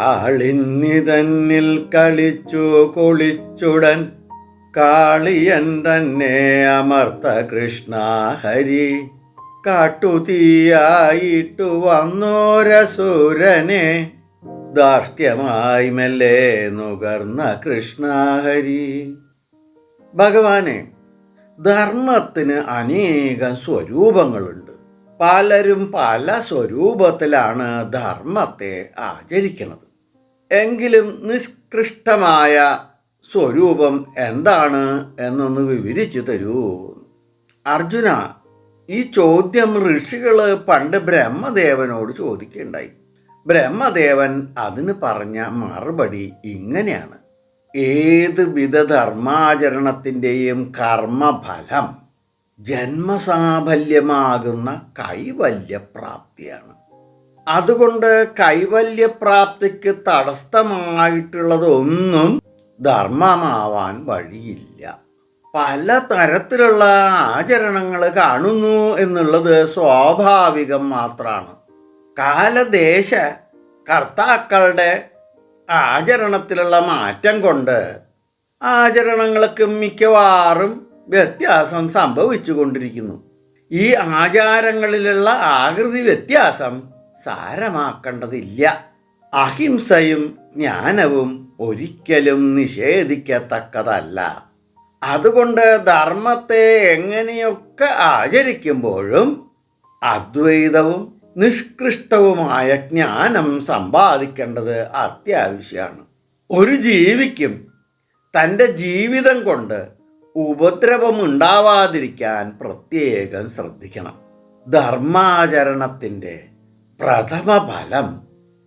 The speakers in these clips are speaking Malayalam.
കാളിന്നി തന്നിൽ കളിച്ചു കുളിച്ചുടൻ കാളിയൻ തന്നെ അമർത്ത കൃഷ്ണ ഹരി കാട്ടുതീയായിട്ടു വന്നോരസുരനെ ദാർഷ്ട്യമായി മെല്ലെ നുകർന്ന കൃഷ്ണ ഹരി ഭഗവാനെ ധർമ്മത്തിന് അനേകം സ്വരൂപങ്ങളുണ്ട്. പലരും പല സ്വരൂപത്തിലാണ് ധർമ്മത്തെ ആചരിക്കുന്നത്. എങ്കിലും നിഷ്കൃഷ്ടമായ സ്വരൂപം എന്താണ് എന്നൊന്ന് വിവരിച്ചു തരൂ. അർജുന ഈ ചോദ്യം ഋഷികൾ പണ്ട് ബ്രഹ്മദേവനോട് ചോദിക്കുകയുണ്ടായി ബ്രഹ്മദേവൻ അതിന് പറഞ്ഞ മറുപടി ഇങ്ങനെയാണ്. ഏത് വിധ ധർമാചരണത്തിന്റെയും കർമ്മഫലം ജന്മസാഫല്യമാകുന്ന കൈവല്യപ്രാപ്തിയാണ്. അതുകൊണ്ട് കൈവല്യപ്രാപ്തിക്ക് തടസ്സമായിട്ടുള്ളതൊന്നും ധർമ്മമാവാൻ വഴിയില്ല. പല തരത്തിലുള്ള ആചരണങ്ങൾ കാണുന്നു എന്നുള്ളത് സ്വാഭാവികം മാത്രമാണ് കാലദേശ കർത്താക്കളുടെ ആചരണത്തിലുള്ള മാറ്റം കൊണ്ട് ആചരണങ്ങൾക്ക് മിക്കവാറും വ്യത്യാസം സംഭവിച്ചു കൊണ്ടിരിക്കുന്നു ഈ ആചാരങ്ങളിലുള്ള ആകൃതി വ്യത്യാസം സാരമാക്കേണ്ടതില്ല. അഹിംസയും ജ്ഞാനവും ഒരിക്കലും നിഷേധിക്കത്തക്കതല്ല. അതുകൊണ്ട് ധർമ്മത്തെ എങ്ങനെയൊക്കെ ആചരിക്കുമ്പോഴും അദ്വൈതവും നിഷ്കൃഷ്ടവുമായ ജ്ഞാനം സമ്പാദിക്കേണ്ടത് അത്യാവശ്യമാണ്. ഒരു ജീവിക്കും തന്റെ ജീവിതം കൊണ്ട് ഉപദ്രവം ഉണ്ടാവാതിരിക്കാൻ പ്രത്യേകം ശ്രദ്ധിക്കണം. ധർമാചരണത്തിന്റെ പ്രഥമ ഫലം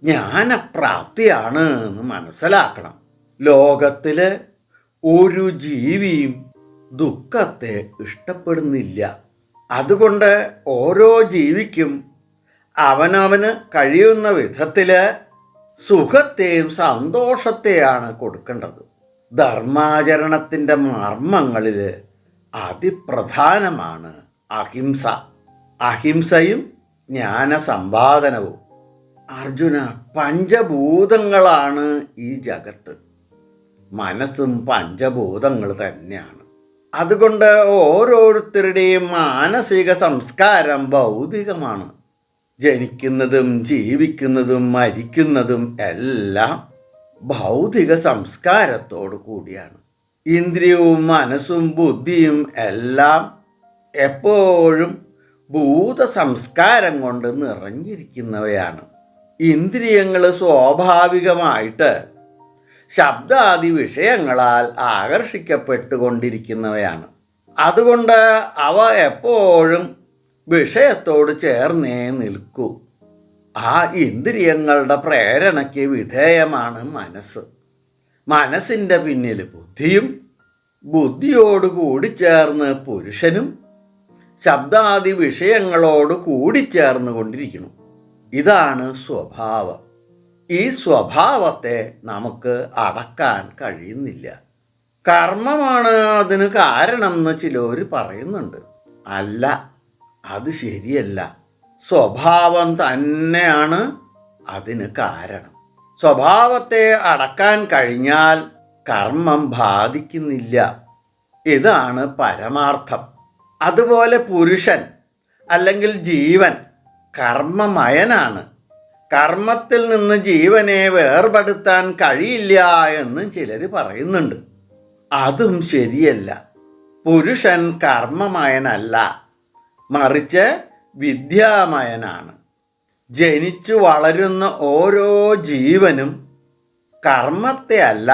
ജ്ഞാനപ്രാപ്തിയാണ് എന്ന് മനസ്സിലാക്കണം. ലോകത്തിൽ ഒരു ജീവിയും ദുഃഖത്തെ ഇഷ്ടപ്പെടുന്നില്ല. അതുകൊണ്ട് ഓരോ ജീവിക്കും അവനവന് കഴിയുന്ന വിധത്തിൽ സുഖത്തെയും സന്തോഷത്തെയാണ് കൊടുക്കേണ്ടത്. ധർമാചരണത്തിന്റെ മർമ്മങ്ങളിൽ അതിപ്രധാനമാണ് അഹിംസ. അഹിംസയും ജ്ഞാനസമ്പാദനവും. അർജുന പഞ്ചഭൂതങ്ങളാണ് ഈ ജഗത്ത്. മനസ്സും പഞ്ചഭൂതങ്ങൾ തന്നെയാണ്. അതുകൊണ്ട് ഓരോരുത്തരുടെയും മാനസിക സംസ്കാരം ഭൗതികമാണ്. ജനിക്കുന്നതും ജീവിക്കുന്നതും മരിക്കുന്നതും എല്ലാം ഭൗതിക സംസ്കാരത്തോടു കൂടിയാണ്. ഇന്ദ്രിയവും മനസ്സും ബുദ്ധിയും എല്ലാം എപ്പോഴും ഭൂത സംസ്കാരം കൊണ്ട് നിറഞ്ഞിരിക്കുന്നവയാണ്. ഇന്ദ്രിയങ്ങൾ സ്വാഭാവികമായിട്ട് ശബ്ദാദി വിഷയങ്ങളാൽ ആകർഷിക്കപ്പെട്ടുകൊണ്ടിരിക്കുന്നവയാണ്. അതുകൊണ്ട് അവ എപ്പോഴും വിഷയത്തോട് ചേർന്നേ നിൽക്കൂ. ആ ഇന്ദ്രിയങ്ങളുടെ പ്രേരണയ്ക്ക് വിധേയമാണ് മനസ്സ്. മനസ്സിന്റെ പിന്നിൽ ബുദ്ധിയും ബുദ്ധിയോട് കൂടി ചേർന്ന് പുരുഷനും ശബ്ദാദി വിഷയങ്ങളോട് കൂടിച്ചേർന്ന് കൊണ്ടിരിക്കുന്നു. ഇതാണ് സ്വഭാവം. ഈ സ്വഭാവത്തെ നമുക്ക് അടക്കാൻ കഴിയുന്നില്ല. കർമ്മമാണ് അതിന് കാരണം എന്ന് ചിലർ പറയുന്നുണ്ട്. അല്ല അത് ശരിയല്ല. സ്വഭാവം തന്നെയാണ് അതിന് കാരണം. സ്വഭാവത്തെ അടക്കാൻ കഴിഞ്ഞാൽ കർമ്മം ബാധിക്കുന്നില്ല. ഇതാണ് പരമാർത്ഥം. അതുപോലെ പുരുഷൻ അല്ലെങ്കിൽ ജീവൻ കർമ്മമയനാണ്. കർമ്മത്തിൽ നിന്ന് ജീവനെ വേർപെടുത്താൻ കഴിയില്ല എന്ന് ചിലർ പറയുന്നുണ്ട്. അതും ശരിയല്ല. പുരുഷൻ കർമ്മമയനല്ല. മറിച്ച് വിദ്യാമയനാണ്. ജനിച്ചു വളരുന്ന ഓരോ ജീവനും കർമ്മത്തെ അല്ല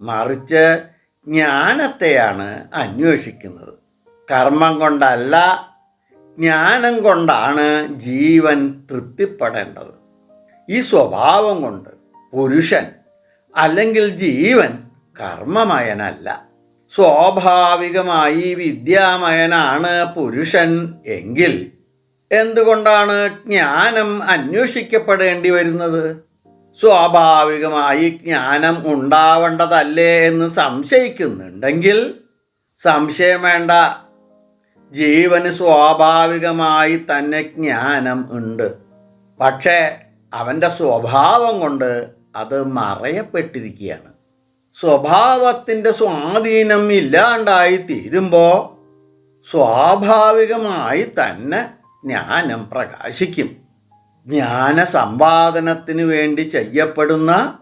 മറിച്ച് ജ്ഞാനത്തെയാണ് അന്വേഷിക്കുന്നത്. കർമ്മം കൊണ്ടല്ല ജ്ഞാനം കൊണ്ടാണ് ജീവൻ തൃപ്തിപ്പെടേണ്ടത്. ഈ സ്വഭാവം കൊണ്ട് പുരുഷൻ അല്ലെങ്കിൽ ജീവൻ കർമ്മമയനല്ല. സ്വാഭാവികമായി വിദ്യാമയനാണ് പുരുഷൻ എങ്കിൽ എന്തുകൊണ്ടാണ് ജ്ഞാനം അന്വേഷിക്കപ്പെടേണ്ടി വരുന്നത്? സ്വാഭാവികമായി ജ്ഞാനം ഉണ്ടാവേണ്ടതല്ലേ എന്ന് സംശയിക്കുന്നുണ്ടെങ്കിൽ സംശയം വേണ്ട. ജീവന് സ്വാഭാവികമായി തന്നെ ജ്ഞാനം ഉണ്ട്. പക്ഷേ അവന്റെ സ്വഭാവം കൊണ്ട് അത് മറയപ്പെട്ടിരിക്കുകയാണ്. സ്വഭാവത്തിന്റെ സ്വാധീനം ഇല്ലാണ്ടായി തീരുമ്പോൾ സ്വാഭാവികമായി തന്നെ ജ്ഞാനം പ്രകാശിക്കും. ജ്ഞാന സമ്പാദനത്തിന് വേണ്ടി ചെയ്യപ്പെടുന്ന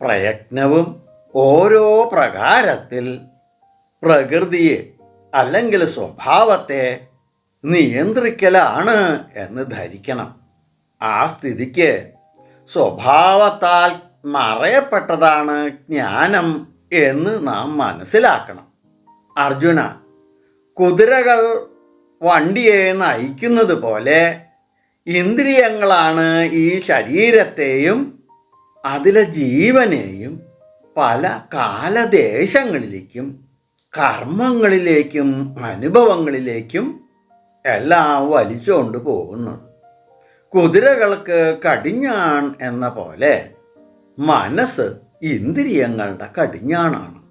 പ്രയത്നവും ഓരോ പ്രകാരത്തിൽ പ്രകൃതിയെ അല്ലെങ്കിൽ സ്വഭാവത്തെ നിയന്ത്രിക്കലാണ് എന്ന് ധരിക്കണം. ആ സ്ഥിതിക്ക് സ്വഭാവത്താൽ മറയപ്പെട്ടതാണ് ജ്ഞാനം എന്ന് നാം മനസ്സിലാക്കണം. അർജുന കുതിരകൾ വണ്ടിയെ നയിക്കുന്നത് പോലെ ഇന്ദ്രിയങ്ങളാണ് ഈ ശരീരത്തെയും അതിലെ ജീവനെയും പല കാലദേശങ്ങളിലേക്കും കർമ്മങ്ങളിലേക്കും അനുഭവങ്ങളിലേക്കും എല്ലാം വലിച്ചുകൊണ്ട് പോകുന്നു. കുതിരകൾക്ക് കടിഞ്ഞാൺ എന്ന പോലെ മനസ്സ് ഇന്ദ്രിയങ്ങളുടെ കടിഞ്ഞാണാണ്.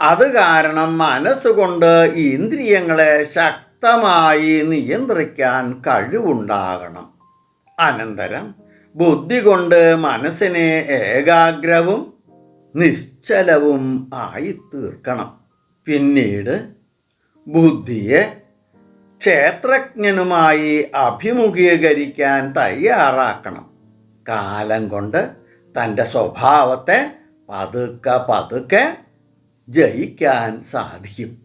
അത് കാരണം മനസ്സുകൊണ്ട് ഇന്ദ്രിയങ്ങളെ ശക്തമായി നിയന്ത്രിക്കാൻ കഴിവുണ്ടാകണം. അനന്തരം ബുദ്ധി കൊണ്ട് മനസ്സിനെ ഏകാഗ്രവും നിശ്ചലവും ആയി തീർക്കണം പിന്നീട് ബുദ്ധിയെ ക്ഷേത്രജ്ഞനുമായി അഭിമുഖീകരിക്കാൻ തയ്യാറാക്കണം. കാലം കൊണ്ട് തന്റെ സ്വഭാവത്തെ പതുക്കെ പതുക്കെ ജയിക്കാൻ സാധിക്കും.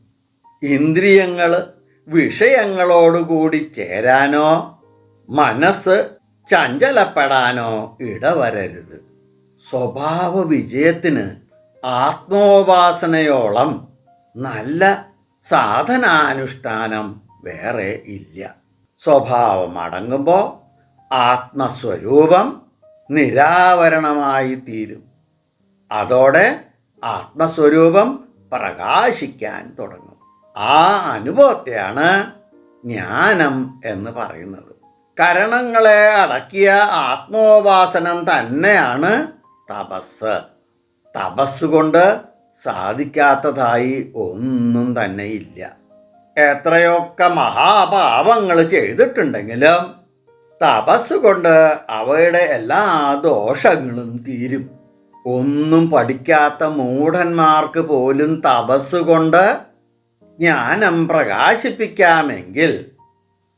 ഇന്ദ്രിയങ്ങൾ വിഷയങ്ങളോടുകൂടി ചേരാനോ മനസ്സ് ചഞ്ചലപ്പെടാനോ ഇടവരരുത്. സ്വഭാവ വിജയത്തിന് ആത്മോപാസനയോളം നല്ല സാധനാനുഷ്ഠാനം വേറെ ഇല്ല. സ്വഭാവം അടങ്ങുമ്പോൾ ആത്മസ്വരൂപം നിരാവരണമായി തീരും. അതോടെ ആത്മസ്വരൂപം പ്രകാശിക്കാൻ തുടങ്ങും. ആ അനുഭവത്തെയാണ് ജ്ഞാനം എന്ന് പറയുന്നത്. കരണങ്ങളെ അടക്കിയ ആത്മോപാസനം തന്നെയാണ് തപസ്. തപസ് കൊണ്ട് സാധിക്കാത്തതായി ഒന്നും തന്നെ ഇല്ല. എത്രയൊക്കെ മഹാപാപങ്ങൾ ചെയ്തിട്ടുണ്ടെങ്കിലും തപസ് കൊണ്ട് അവയുടെ എല്ലാ ദോഷങ്ങളും തീരും. ഒന്നും പഠിക്കാത്ത മൂഢന്മാർക്ക് പോലും തപസ് കൊണ്ട് ജ്ഞാനം പ്രകാശിപ്പിക്കാമെങ്കിൽ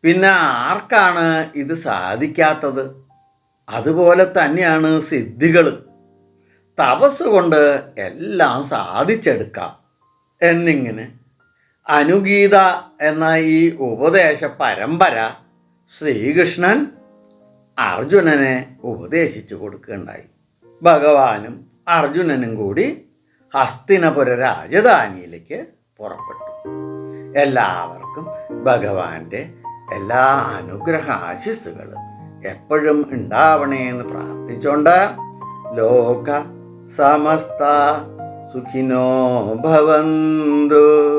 പിന്നെ ആർക്കാണ് ഇത് സാധിക്കാത്തത്? അതുപോലെ തന്നെയാണ് സിദ്ധികൾ തപസ് കൊണ്ട് എല്ലാം സാധിച്ചെടുക്കാം. എന്നിങ്ങനെ അനുഗീത എന്ന ഈ ഉപദേശ പരമ്പര ശ്രീകൃഷ്ണൻ അർജുനനെ ഉപദേശിച്ചു കൊടുക്കുകയുണ്ടായി. ഭഗവാനും അർജുനനും കൂടി ഹസ്തിനപുര രാജധാനിയിലേക്ക് പുറപ്പെട്ടു. എല്ലാവർക്കും ഭഗവാന്റെ എല്ലാ അനുഗ്രഹ ആശിസ്സുകളും എപ്പോഴും ഉണ്ടാവണേ എന്ന് പ്രാർത്ഥിച്ചുകൊണ്ട് ലോക समस्ता सुखिनो भवन्तु।